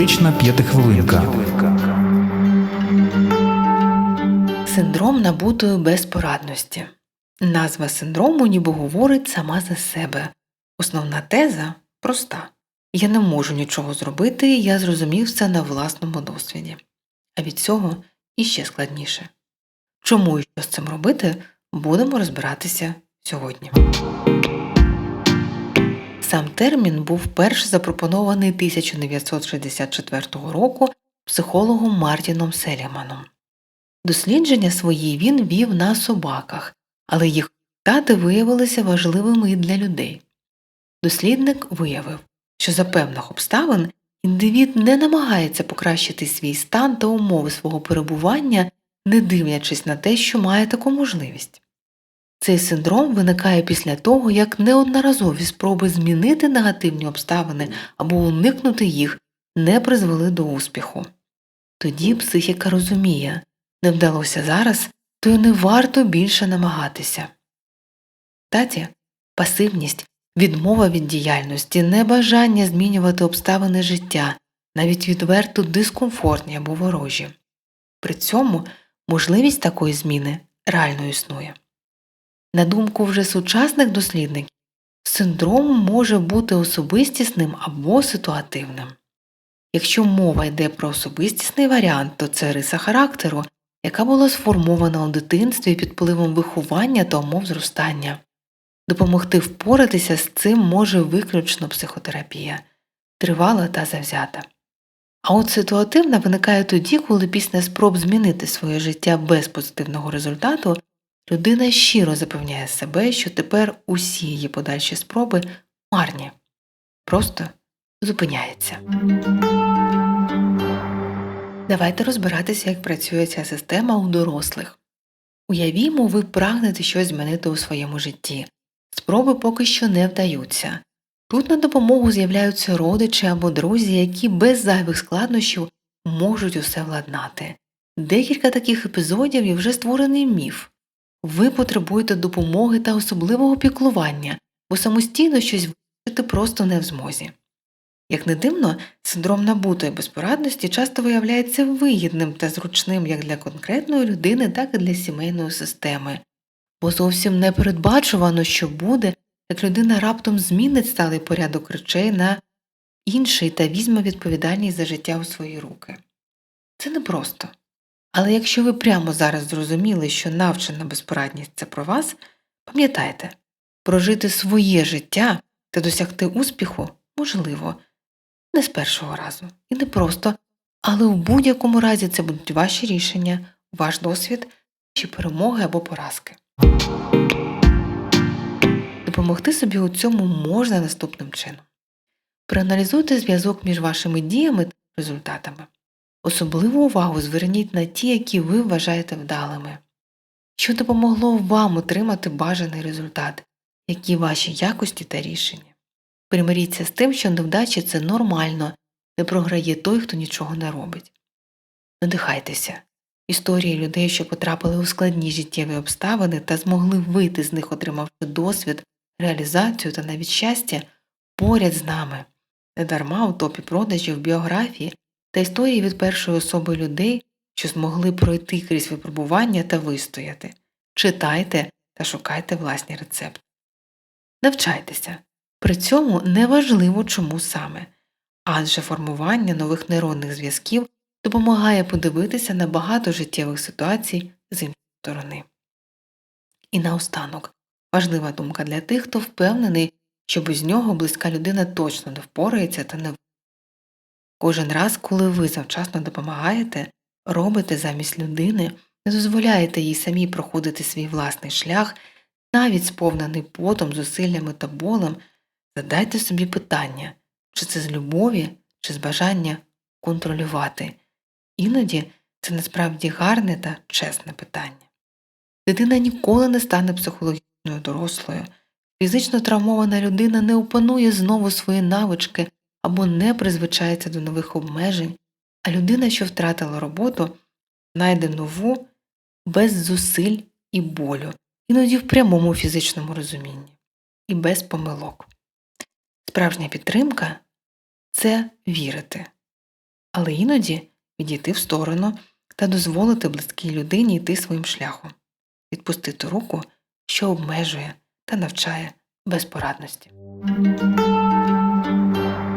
Терапевтична п'ятихвилинка. Синдром набутої безпорадності. Назва синдрому ніби говорить сама за себе. Основна теза проста. Я не можу нічого зробити, я зрозумів це на власному досвіді. А від цього іще складніше. Чому і що з цим робити, будемо розбиратися сьогодні. Сам термін був перш запропонований 1964 року психологом Мартіном Селіманом. Дослідження свої він вів на собаках, але їх результати виявилися важливими і для людей. Дослідник виявив, що за певних обставин індивід не намагається покращити свій стан та умови свого перебування, не дивлячись на те, що має таку можливість. Цей синдром виникає після того, як неодноразові спроби змінити негативні обставини або уникнути їх не призвели до успіху. Тоді психіка розуміє не вдалося зараз, то й не варто більше намагатися. Таті, пасивність, відмова від діяльності, небажання змінювати обставини життя, навіть відверто дискомфортні або ворожі. При цьому можливість такої зміни реально існує. На думку вже сучасних дослідників, синдром може бути особистісним або ситуативним. Якщо мова йде про особистісний варіант, то це риса характеру, яка була сформована у дитинстві під впливом виховання та умов зростання. Допомогти впоратися з цим може виключно психотерапія, тривала та завзята. А от ситуативна виникає тоді, коли після спроб змінити своє життя без позитивного результату людина щиро запевняє себе, що тепер усі її подальші спроби марні, просто зупиняється. Давайте розбиратися, як працює ця система у дорослих. Уявімо, ви прагнете щось змінити у своєму житті. Спроби поки що не вдаються. Тут на допомогу з'являються родичі або друзі, які без зайвих складнощів можуть усе владнати. Декілька таких епізодів і вже створений міф. Ви потребуєте допомоги та особливого піклування, бо самостійно щось вирішити просто не в змозі. Як не дивно, синдром набутої безпорадності часто виявляється вигідним та зручним як для конкретної людини, так і для сімейної системи, бо зовсім не передбачувано, що буде, як людина раптом змінить сталий порядок речей на інший та візьме відповідальність за життя у свої руки. Це непросто. Але якщо ви прямо зараз зрозуміли, що навчена безпорадність це про вас, пам'ятайте, прожити своє життя та досягти успіху можливо не з першого разу і не просто, але в будь-якому разі це будуть ваші рішення, ваш досвід чи перемоги або поразки. Допомогти собі у цьому можна наступним чином. Проаналізуйте зв'язок між вашими діями та результатами. Особливу увагу зверніть на ті, які ви вважаєте вдалими. Що допомогло вам отримати бажаний результат, які ваші якості та рішення. Примиріться з тим, що невдачі це нормально, не програє той, хто нічого не робить. Надихайтеся. Історії людей, що потрапили у складні життєві обставини та змогли вийти з них, отримавши досвід, реалізацію та навіть щастя, поряд з нами, недарма у топі продажів біографії та історії від першої особи людей, що змогли пройти крізь випробування та вистояти. Читайте та шукайте власні рецепти. Навчайтеся. При цьому неважливо чому саме, адже формування нових нейронних зв'язків допомагає подивитися на багато життєвих ситуацій з іншої сторони. І наостанок важлива думка для тих, хто впевнений, що без нього близька людина точно не впорається та не Кожен раз, коли ви завчасно допомагаєте, робите замість людини, не дозволяєте їй самій проходити свій власний шлях, навіть сповнений потом, зусиллями та болем, задайте собі питання, чи це з любові, чи з бажання контролювати. Іноді це насправді гарне та чесне питання. Дитина ніколи не стане психологічною дорослою, фізично травмована людина не опанує знову свої навички або не призвичається до нових обмежень, а людина, що втратила роботу, знайде нову без зусиль і болю, іноді в прямому фізичному розумінні, і без помилок. Справжня підтримка це вірити. але іноді відійти в сторону та дозволити близькій людині йти своїм шляхом, відпустити руку, що обмежує та навчає безпорадності.